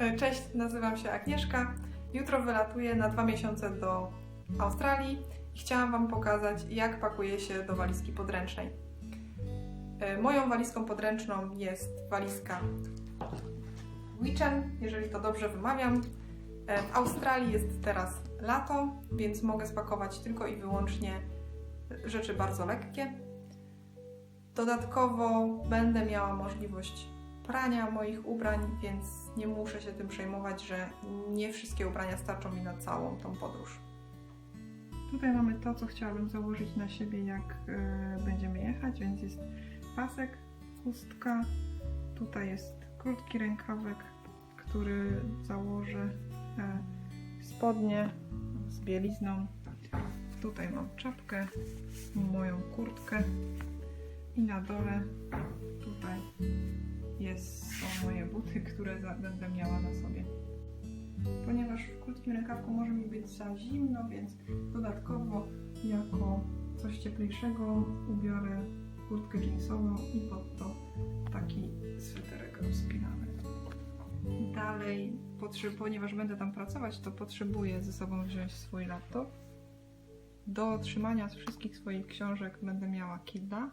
E, Cześć, nazywam się Agnieszka. Jutro wylatuję na dwa miesiące do Australii i chciałam Wam pokazać, jak pakuje się do walizki podręcznej. E, Moją walizką podręczną jest walizka Wichen, jeżeli to dobrze wymawiam. E, W Australii jest teraz lato, więc mogę spakować tylko i wyłącznie rzeczy bardzo lekkie. Dodatkowo będę miała możliwość prania moich ubrań, więc nie muszę się tym przejmować, że nie wszystkie ubrania starczą mi na całą tą podróż. Tutaj mamy to, co chciałabym założyć na siebie, jak e, będziemy jechać, więc jest pasek, chustka, tutaj jest krótki rękawek, który założę, e, spodnie z bielizną, tutaj mam czapkę, moją kurtkę i na dole tutaj jest, są moje buty, które za, będę miała na sobie. Ponieważ w krótkim rękawku może mi być za zimno, więc dodatkowo jako coś cieplejszego ubiorę kurtkę jeansową i pod to taki sweterek rozpinany. Dalej, ponieważ będę tam pracować, to potrzebuję ze sobą wziąć swój laptop. Do trzymania wszystkich swoich książek będę miała Kindle.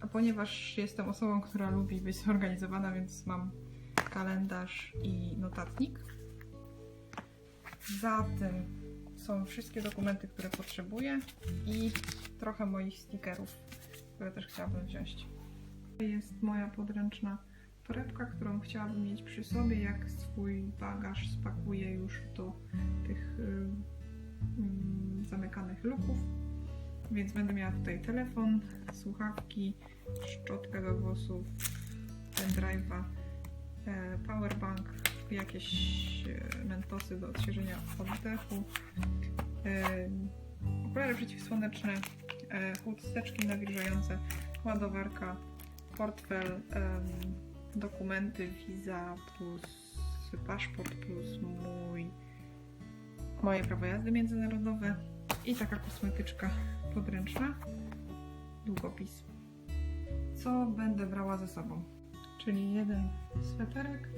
A ponieważ jestem osobą, która lubi być zorganizowana, więc mam kalendarz i notatnik. Za tym są wszystkie dokumenty, które potrzebuję i trochę moich stickerów, które też chciałabym wziąć. To jest moja podręczna torebka, którą chciałabym mieć przy sobie, jak swój bagaż spakuję już do tych y, mm, zamykanych luków. Więc będę miała tutaj telefon, słuchawki, szczotkę do włosów, pendrive'a, e, powerbank, jakieś e, mentosy do odświeżenia oddechu, e, okulary przeciwsłoneczne, chusteczki nawilżające, ładowarka, portfel, dokumenty, wiza plus paszport plus mój moje prawo jazdy międzynarodowe i taka kosmetyczka podręczna, długopis. Co będę brała ze sobą? Czyli jeden sweterek,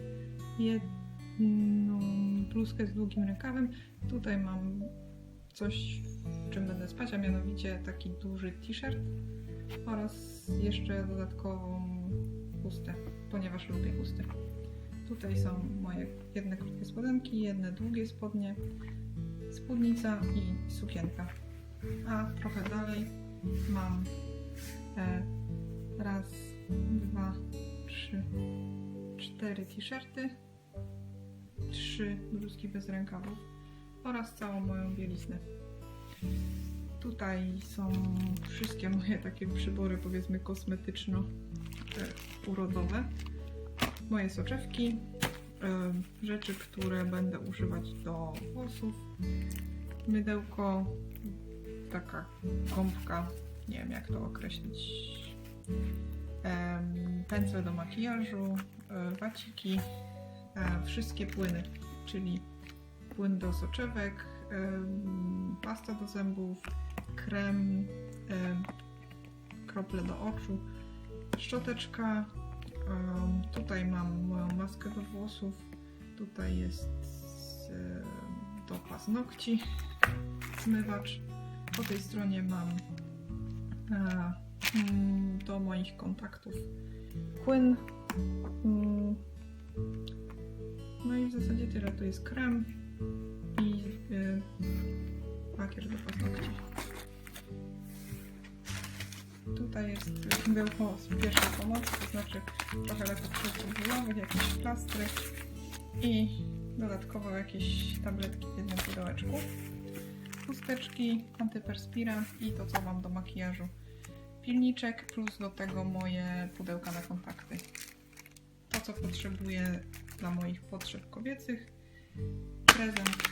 jedną bluzkę z długim rękawem. Tutaj mam coś, w czym będę spać, a mianowicie taki duży t-shirt oraz jeszcze dodatkową chustę, ponieważ lubię chusty. Tutaj są moje jedne krótkie spodenki, jedne długie spodnie, spódnica i sukienka. A trochę dalej mam e, raz, dwa, trzy, cztery t-shirty, trzy bluzki bez rękawów oraz całą moją bieliznę. Tutaj są wszystkie moje takie przybory, powiedzmy kosmetyczno-urodowe. Moje soczewki, rzeczy, które będę używać do włosów, mydełko, taka gąbka, nie wiem jak to określić, pędzle do makijażu, e, waciki, e, wszystkie płyny, czyli płyn do soczewek, pasta do zębów, krem, em, krople do oczu, szczoteczka, tutaj mam maskę do włosów, tutaj jest do paznokci, zmywacz, po tej stronie mam e, mm, moich kontaktów płyn. Mm, No i w zasadzie tyle. To jest krem i y, lakier do paznokci. Tutaj jest mydełko z pierwszej pomocy, to znaczy trochę leków przeciwbólowych, jakieś plastry i dodatkowo jakieś tabletki w jednym pudełeczku chusteczki, antyperspirant i to co mam do makijażu. Pilniczek plus do tego moje pudełka na kontakty. To co potrzebuję dla moich potrzeb kobiecych. Prezent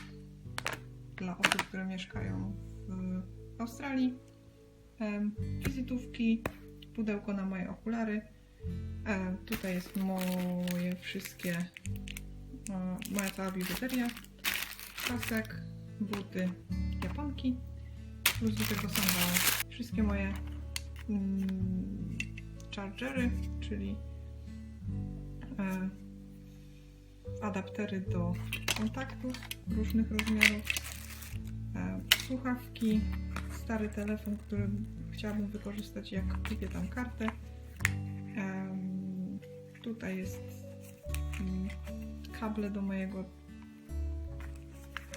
dla osób, które mieszkają w Australii. Wizytówki, pudełko na moje okulary. Em, Tutaj jest moje wszystkie, e, moja cała biżuteria. Pasek, buty, japonki, plus do tego sandały. Wszystkie moje mm, chargery, czyli e, adaptery do kontaktów różnych rozmiarów, e, słuchawki, stary telefon, który chciałabym wykorzystać jak kupię tam kartę. Em, Tutaj jest mm, kable do mojego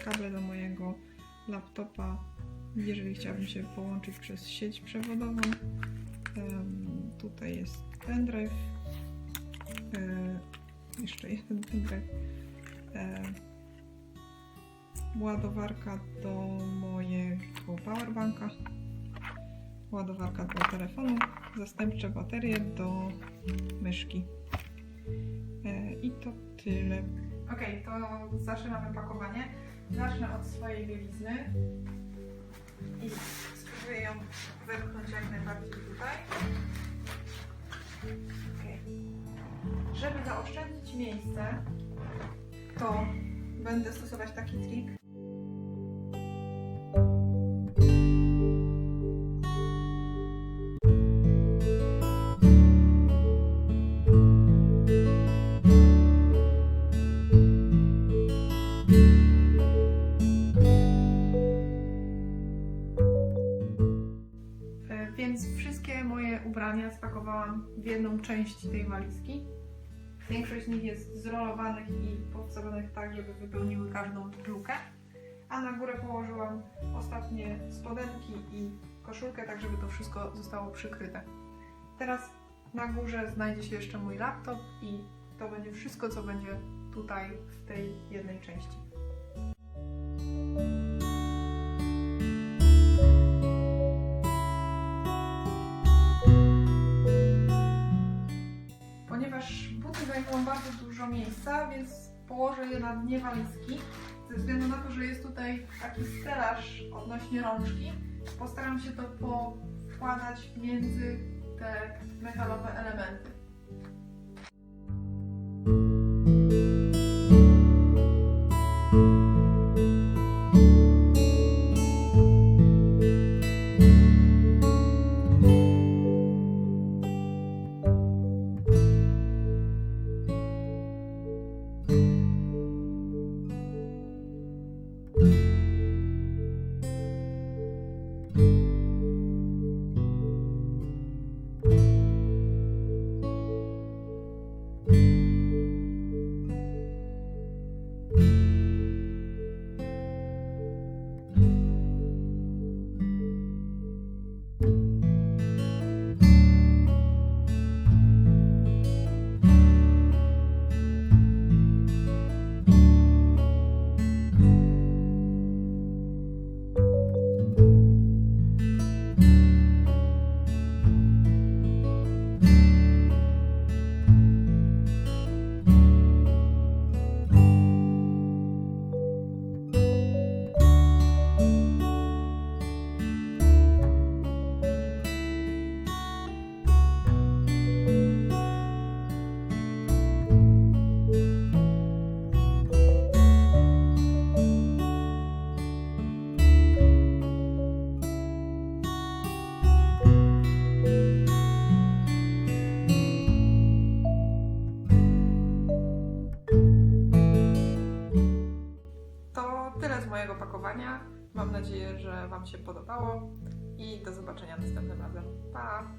kable do mojego laptopa, jeżeli chciałabym się połączyć przez sieć przewodową. Tutaj jest pendrive. E, jeszcze jeden pendrive. E, ładowarka do mojego powerbanka. Ładowarka do telefonu. Zastępcze baterie do myszki. E, I to tyle. Ok, to zaczynamy pakowanie. Zacznę od swojej bielizny i spróbuję ją wepchnąć jak najbardziej tutaj. Okej. Żeby zaoszczędzić miejsce, to będę stosować taki trik. W jedną część tej walizki. Większość z nich jest zrolowanych i powstawionych tak, żeby wypełniły każdą lukę. A na górę położyłam ostatnie spodenki i koszulkę, tak żeby to wszystko zostało przykryte. Teraz na górze znajdzie się jeszcze mój laptop i to będzie wszystko, co będzie tutaj w tej jednej części. Zajmują bardzo dużo miejsca, więc położę je na dnie walizki. Ze względu na to, że jest tutaj taki stelaż odnośnie rączki, postaram się to powkładać między te metalowe elementy. Nadzieję, że Wam się podobało i do zobaczenia następnym razem. Pa!